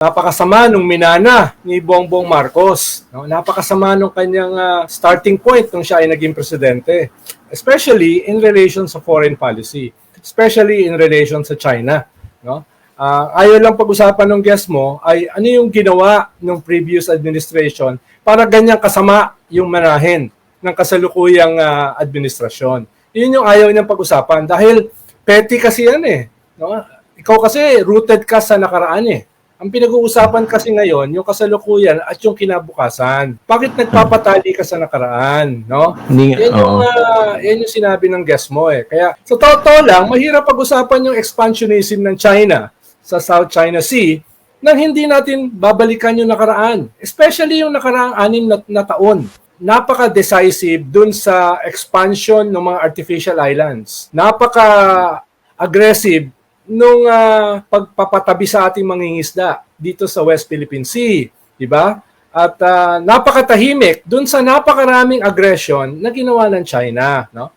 napakasama nung minana ni Bongbong Marcos. No? Napakasama nung kanyang ah, starting point nung siya ay naging presidente. Especially in relation sa foreign policy. Especially in relation sa China. No? Ah, ayaw lang pag-usapan ng guest mo ay ano yung ginawa ng previous administration para ganyang kasama yung manahin ng kasalukuyang ah, administrasyon. Yun yung ayaw niyang pag-usapan dahil petty kasi yan eh. No? Ikaw kasi rooted ka sa nakaraan eh. Ang pinag-uusapan kasi ngayon, yung kasalukuyan at yung kinabukasan. Bakit nagpapatali ka sa nakaraan, no? Hindi, Yan yung, ah, yan yung sinabi ng guest mo eh. Kaya sa totoo lang, mahirap pag-usapan yung expansionism ng China sa South China Sea nang hindi natin babalikan yung nakaraan. Especially yung nakaraang anim na, na taon. Napaka-decisive dun sa expansion ng mga artificial islands. Napaka-aggressive nung ah, pagpapatabi sa ating mangingisda dito sa West Philippine Sea. Di ba? At ah, napakatahimik dun sa napakaraming aggression na ginawa ng China. No?